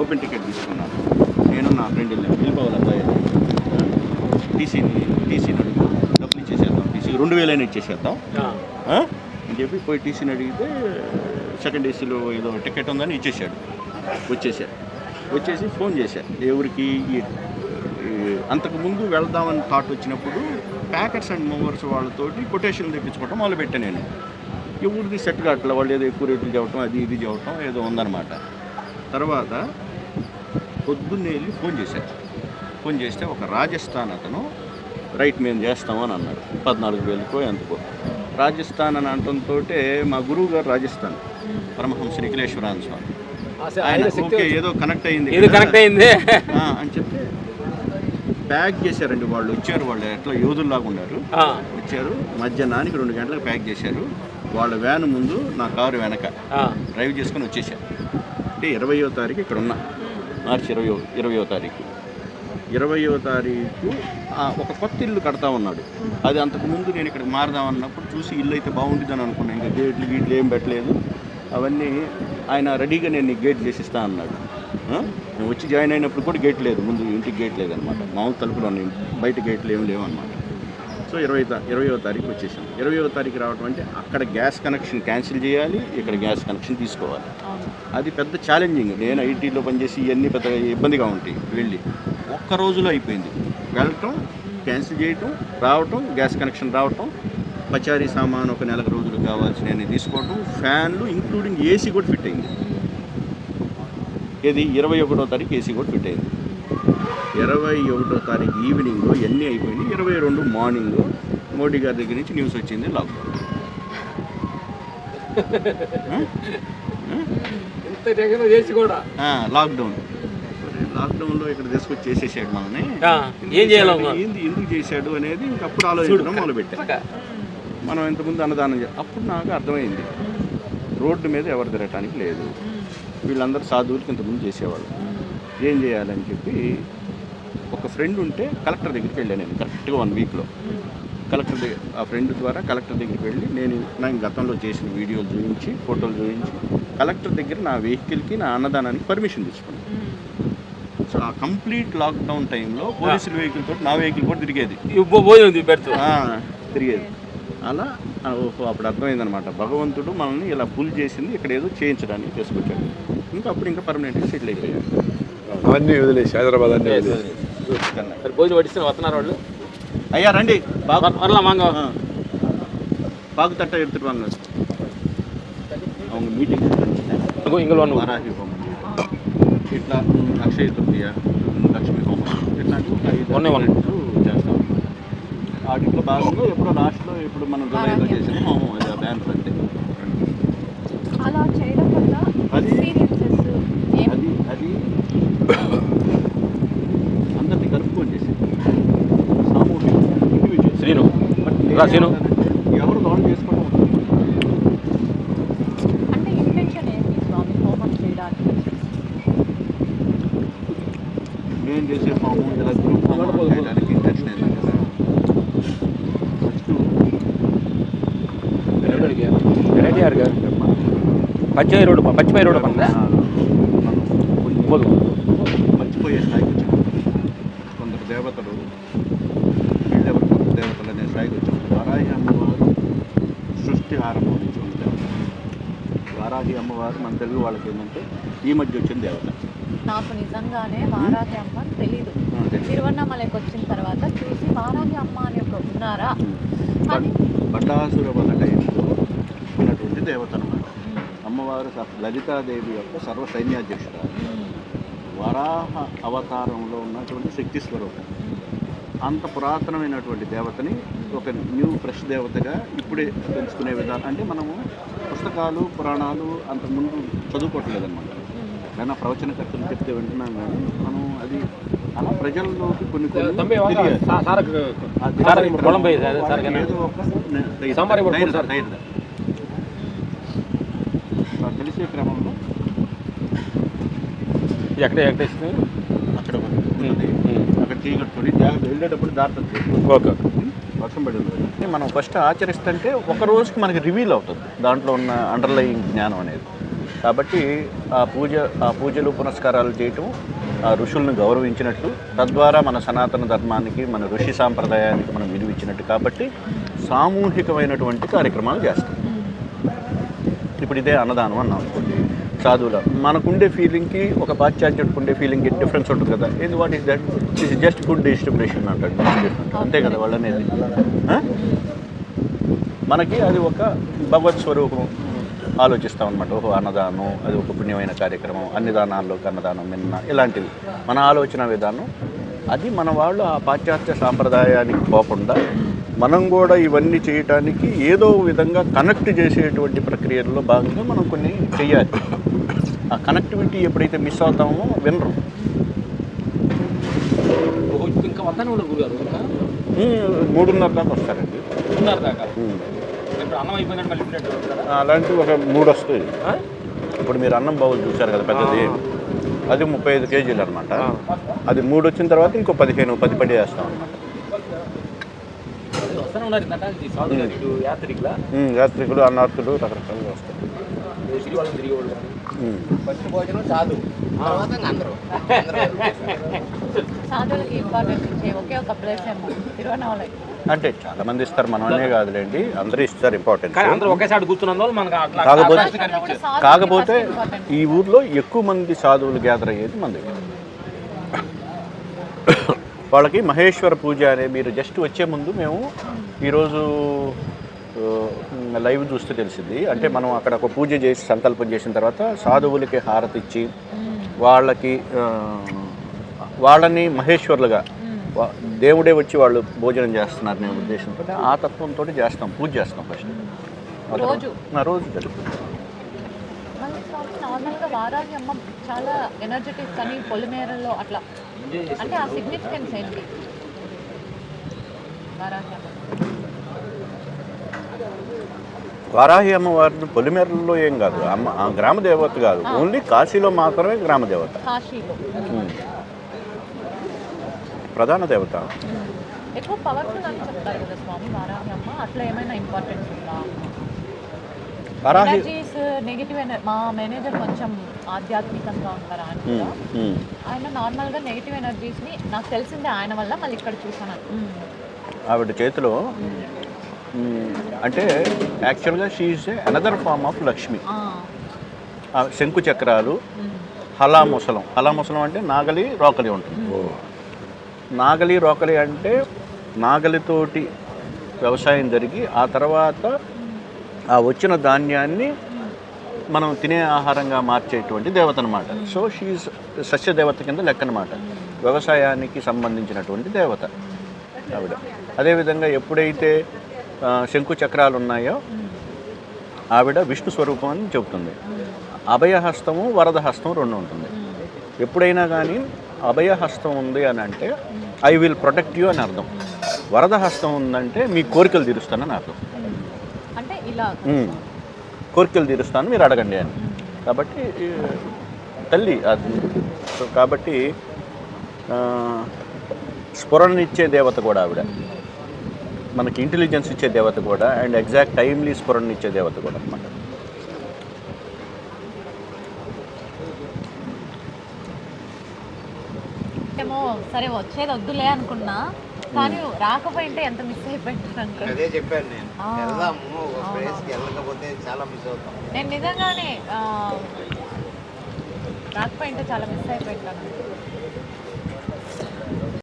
Open ticket తీసుకున్నాను. నేను నా ఫ్రెండ్ వెళ్ళాను వెళ్ళిపోవాలి అబ్బాయి టీసీని టీసీని అడుగు డబ్బులు ఇచ్చేసేద్దాం. టీసీ రెండు వేలైనా ఇచ్చేసేద్దాం? అని చెప్పి పోయి టీసీని అడిగితే సెకండ్ ఏసీలో ఏదో టికెట్ ఉందని ఇచ్చేసాడు వచ్చేసాడు వచ్చేసి ఫోన్ చేశాడు ఎవరికి అంతకుముందు వెళ్దామని థాట్ వచ్చినప్పుడు ప్యాకెట్స్ అండ్ మూవర్స్ వాళ్ళతోటి కొటేషన్లు తెప్పించుకోవటం మొదలు పెట్టాను నేను. ఎవరిది సెట్ కావట్లే వాళ్ళు ఏదో ఎక్కువ రేట్లు చెప్పటం అది ఇది చెప్పటం ఏదో ఉందన్నమాట. తర్వాత పొద్దున్నే వెళ్ళి ఫోన్ చేశారు ఫోన్ చేస్తే ఒక రాజస్థాన్ అతను రైట్ మేము చేస్తాము అని అన్నాడు. పద్నాలుగు వేలకో ఎంతకో. రాజస్థాన్ అని అనటంతో మా గురువు గారు రాజస్థాన్. పరమహంస నిఖిలేశ్వరాన్ స్వామి. ఆయన ఓకే ఏదో కనెక్ట్ అయింది కదా. కనెక్ట్ అయింది. అని చెప్తే ప్యాక్ చేశారండి వాళ్ళు వచ్చారు వాళ్ళు. ఎట్లా యోధుల్లాగా ఉన్నారు. వచ్చారు. మధ్యాహ్నానికి రెండు గంటలకు ప్యాక్ చేశారు. వాళ్ళ వ్యాన్ ముందు నా కారు వెనక. డ్రైవ్ చేసుకొని వచ్చేసాను అంటే ఇరవయో తారీఖు ఇక్కడ ఉన్నా. మార్చి ఇరవయో ఇరవయో తారీఖు. ఇరవయో తారీఖు ఒక కొత్త ఇల్లు కడతా ఉన్నాడు. అది అంతకుముందు నేను ఇక్కడ మారదామన్నప్పుడు చూసి ఇల్లు అయితే బాగుంటుందని అనుకున్నాను ఇంకా గేట్లు గీట్లు ఏం పెట్టలేదు. అవన్నీ ఆయన రెడీగా నేను నీకు గేట్ చేసిస్తా అన్నాడు? నేను వచ్చి జాయిన్ అయినప్పుడు కూడా గేట్ లేదు. ముందు ఇంటికి గేట్ లేదనమాట మామూలు తలుపులు ఉన్నాయి. బయట గేట్లు ఏం లేవు అనమాట సో ఇరవై తా ఇరవయో తారీఖు వచ్చేసాం. ఇరవయో తారీఖు రావడం అంటే అక్కడ గ్యాస్ కనెక్షన్ క్యాన్సిల్ చేయాలి ఇక్కడ గ్యాస్ కనెక్షన్ తీసుకోవాలి. అది పెద్ద ఛాలెంజింగ్. నేను ఐటీలో పనిచేసి ఇవన్నీ పెద్ద ఇబ్బందిగా ఉంటాయి వెళ్ళి. ఒక్క రోజులో అయిపోయింది. వెళ్ళటం క్యాన్సిల్ చేయటం రావటం గ్యాస్ కనెక్షన్ రావటం పచారీ సామాన్ ఒక నెలకు రోజులు కావాల్సిన తీసుకోవటం ఫ్యాన్లు ఇంక్లూడింగ్ ఏసీ కూడా ఫిట్ అయింది. ఇది ఇరవై ఒకటో తారీఖు ఏసీ కూడా ఫిట్ అయింది. ఇరవై ఒకటో తారీఖు ఈవినింగ్ ఎన్ని అయిపోయింది? ఇరవై రెండు మార్నింగ్ మోడీ గారి దగ్గర నుంచి న్యూస్ వచ్చింది లాక్డౌన్. లాక్డౌన్. లాక్డౌన్లో ఇక్కడ తీసుకొచ్చి చేసేసాడు మనల్ని. ఏం చేయాలి? ఏంది ఎందుకు చేశాడు అనేది ఇంకప్పుడు ఆలోచించడం మొదలుపెట్టాం మనం ఇంతకుముందు అన్నదానం అప్పుడు నాకు అర్థమైంది. రోడ్డు మీద ఎవరు తిరగటానికి లేదు. వీళ్ళందరూ సాధువులకి ఇంతకుముందు చేసేవాళ్ళు. ఏం చేయాలని చెప్పి ఒక ఫ్రెండ్ ఉంటే కలెక్టర్ దగ్గరికి వెళ్ళాను నేను కరెక్ట్గా వన్ వీక్లో కలెక్టర్ దగ్గర ఆ ఫ్రెండ్ ద్వారా కలెక్టర్ దగ్గరికి వెళ్ళి నేను నాకు గతంలో చేసిన వీడియోలు చూపించి ఫోటోలు చూపించి కలెక్టర్ దగ్గర నా వెహికల్కి నా అన్నదానానికి పర్మిషన్ తీసుకున్నాను సో ఆ కంప్లీట్ లాక్డౌన్ టైంలో పోలీసుల వెహికల్ తోటి నా వెహికల్ కూడా తిరిగేది. తిరిగేది. అలా అప్పుడు అర్థమైందనమాట భగవంతుడు మనల్ని ఇలా పుల్ చేసింది ఇక్కడ ఏదో చేయించడానికి తీసుకొచ్చాడు. ఇంకా అప్పుడు ఇంకా పర్మనెంట్గా సెటిల్ అయిపోయాడు. అవన్నీ వదిలేసి హైదరాబాద్ అన్నీ వదిలేసి. సరే భోజనం పట్టిస్తే వస్తున్నారు వాళ్ళు అయ్యా రండి బాగు வரலாம் வாங்க ఆ. பாகு தட்டை எடுத்துட்டு வாங்க அவங்க மீட்டிங் இங்கே ஒன்று వారాహి హోమం ఇట్లా ఉమ్, అక్షయ తృతీయ ఉమ్, లక్ష్మీ హోమం ఇట్లాంటివి ఒక ఐదు ఉన్నే ఉన్నాయి. రెండు చేస్తాం వాటిలో భాగంగా ఎప్పుడో లాస్ట్లో ఇప్పుడు మనం జూలైలో చేసిన హోమం అది ఆ బ్యాన్ అంటే అలా చేయడం వల్ల అది- ఎక్స్పీరియన్సెస్ రాసీను నేను చేసే ఫామ్ ఇలా పచ్చిమై రోడ్ పచ్చిమై రోడ్డు పక్కన. మర్చిపోయే స్థాయికి కొందరు దేవతలు వారాహి అమ్మవారు మన తెలుగు వాళ్ళకి ఏంటంటే ఈ మధ్య వచ్చిన దేవత. నాకు నిజంగానే వారాహి అమ్మ తెలీదు. తిరువண்ணామలకి వచ్చిన తర్వాత చూసి వారాహి అమ్మ అని ఒక ఉన్నారా? అని వద టైంలో ఉన్నటువంటి దేవత అన్నమాట. అమ్మవారు లలితాదేవి యొక్క సర్వ సైన్యాధ్యక్షురాలు. వరాహ అవతారంలో ఉన్నటువంటి శక్తి స్వరూపం. అంత పురాతనమైనటువంటి దేవతని ఒక న్యూ ఫ్రెష్ దేవతగా ఇప్పుడే తెలుసుకునే విధానం. అంటే మనము పుస్తకాలు పురాణాలు అంతకుముందు చదువుకోవట్లేదన్నమాట. ఏదైనా ప్రవచనకర్తలు చెప్తే వింటున్నాం కానీ మనం అది అలా ప్రజల్లోకి కొన్ని తెలిసే క్రమంలో ఎక్కడ ఎక్కడ అక్కడ అక్కడ చీకట్టుకొని జాగ్రత్త వెళ్ళేటప్పుడు దారుతుంది ఓకే. వర్షం పడి ఉంది మనం ఫస్ట్ ఆచరిస్తుంటే ఒక రోజుకి మనకి రివీల్ అవుతుంది. దాంట్లో ఉన్న అండర్లయింగ్ జ్ఞానం అనేది. కాబట్టి ఆ పూజ ఆ పూజలు పునస్కారాలు చేయటం ఆ ఋషులను గౌరవించినట్టు తద్వారా మన సనాతన ధర్మానికి మన ఋషి సాంప్రదాయానికి మనం విలువ ఇచ్చినట్టు కాబట్టి సామూహికమైనటువంటి కార్యక్రమాలు చేస్తాం. ఇప్పుడు ఇదే అన్నదానం అన్నాం. అనుకోండి మనకుండే ఫీలింగ్కి ఒక పాశ్చాత్యుడికి ఉండే ఫీలింగ్కి డిఫరెన్స్ ఉంటుంది కదా. ఇది what is that is just good distribution అంటాడు. అంతే కదా వాళ్ళు అనేది మనకి అది ఒక భగవత్ స్వరూపం ఆలోచిస్తాం అనమాట ఓహో అన్నదానం అది ఒక పుణ్యమైన కార్యక్రమం అన్ని దానాల్లోకి అన్నదానం నిన్న ఇలాంటివి. మన ఆలోచన విధానం అది మన వాళ్ళు ఆ పాశ్చాత్య సాంప్రదాయానికి పోకుండా మనం కూడా ఇవన్నీ చేయటానికి ఏదో విధంగా కనెక్ట్ చేసేటువంటి ప్రక్రియల్లో భాగంగా మనం కొన్ని చెయ్యాలి ఆ కనెక్టివిటీ ఎప్పుడైతే మిస్ అవుతామో వినరు. ఇంకా గురుగారు మూడున్నర దాకా వస్తారండి. దాకా? ఉమ్. ఇప్పుడు అన్నం అయిపోయినట్టు మళ్ళీ తినేట్టు వస్తారా? అలాంటివి ఒక మూడు వస్తాయి? ఇప్పుడు మీరు అన్నం బౌల్ చూశారు కదా పెద్దది. అది ముప్పై ఐదు కేజీలు అనమాట అది మూడు వచ్చిన తర్వాత ఇంకో పదిహేను పది పడి వేస్తాం. అనమాట వస్తానే ఉన్నారు ఇందాక ఈ సాధువులు ఇటు యాత్రికుల? అన్నార్థులు రకరకాలుగా తిరువనామలై అంటే చాలా మంది ఇస్తారు మనమే కాదులేండి. అందరూ ఇస్తారు అట్లా కాకపోతే-. కాకపోతే ఈ ఊర్లో ఎక్కువ మంది సాధువులు గ్యాదర్ అయ్యేది మన దగ్గర వాళ్ళకి మహేశ్వర పూజ అనే మీరు జస్ట్ వచ్చే ముందు మేము ఈరోజు లైవ్ చూస్తే తెలిసింది. అంటే మనం అక్కడ ఒక పూజ చేసి సంకల్పం చేసిన తర్వాత సాధువులకి హారతి ఇచ్చి వాళ్ళకి వాళ్ళని మహేశ్వరులుగా దేవుడే వచ్చి వాళ్ళు భోజనం చేస్తున్నారు అనే ఉద్దేశంతో ఆ తత్వంతో చేస్తాం పూజ చేస్తాం ఫస్ట్ రోజు? జరుగుతుంది. మళ్ళీ స్వామి నార్మల్గా వారాహి అమ్మ చాలా ఎనర్జెటిక్ కానీ పొలిమేరలో అట్లా అంటే ఆ సిగ్నిఫికెన్స్ ఏంటి? వారాహి అమ్మ వారాహి అమ్మవారిని పొలిమేరల్లో ఏం కాదు అమ్మ ఆ గ్రామ దేవత కాదు ఓన్లీ కాశీలో మాత్రమే గ్రామ దేవత. కాశీలో. ఉమ్. ప్రధాన దేవత. ఎక్కువ పవర్ఫుల్ అని చెప్తారు కదా స్వామి వారాహి అమ్మ అట్లా ఏమైనా ఇంపార్టెన్స్ ఉందా? వారాహి నెగిటివ్ మా మేనేజర్ కొంచెం ఆధ్యాత్మికంగా ఉంటారు ఆయన ఉమ్, కూడా. ఉమ్. ఆయన నార్మల్గా నెగిటివ్ ఎనర్జీస్ని నాకు తెలిసిందే ఆయన వల్ల మళ్ళీ ఇక్కడ చూసాను మ్మ్. ఆవిడ చేతిలో అంటే యాక్చువల్గా she another form of Lakshmi శంకు చక్రాలు. హలాముసలం హలాముసలం అంటే నాగలి రోకలి ఉంటుంది నాగలి రోకలి అంటే నాగలితోటి వ్యవసాయం జరిగి ఆ తర్వాత ఆ వచ్చిన ధాన్యాన్ని మనం తినే ఆహారంగా మార్చేటువంటి దేవత అనమాట సో షీఈ్ సస్య దేవత కింద లెక్క అనమాట వ్యవసాయానికి సంబంధించినటువంటి దేవత ఆవిడ. అదేవిధంగా ఎప్పుడైతే శంకు చక్రాలు ఉన్నాయో ఆవిడ విష్ణు స్వరూపం అని చెబుతుంది. అభయహస్తము వరదహస్తం రెండు ఉంటుంది. ఎప్పుడైనా కానీ అభయహస్తం ఉంది అని అంటే ఐ విల్ ప్రొటెక్ట్ యూ అని అర్థం. వరదహస్తం ఉందంటే మీ కోరికలు తీరుస్తానని అర్థం. కోరికలు తీరుస్తాను మీరు అడగండి అని. కాబట్టి తల్లి అది. సో కాబట్టి స్ఫురణనిచ్చే దేవత కూడా ఆవిడ. మనకి ఇంటెలిజెన్స్ ఇచ్చే దేవత కూడా అండ్ ఎగ్జాక్ట్ టైమ్లీ స్ఫురణనిచ్చే దేవత కూడా అనమాట ఏమో సరే వచ్చేది వద్దులే అనుకున్నా. కానీ రాకపోయింటే ఎంత మిస్ అయిపోయింటాను అదే చెప్పాను నేను. వెళ్దాము. ప్లేస్కి వెళ్ళకపోతే చాలా మిస్ అవుతాం నేను నిజంగానే రాకపోయింటే చాలా మిస్ అయిపోయింటాను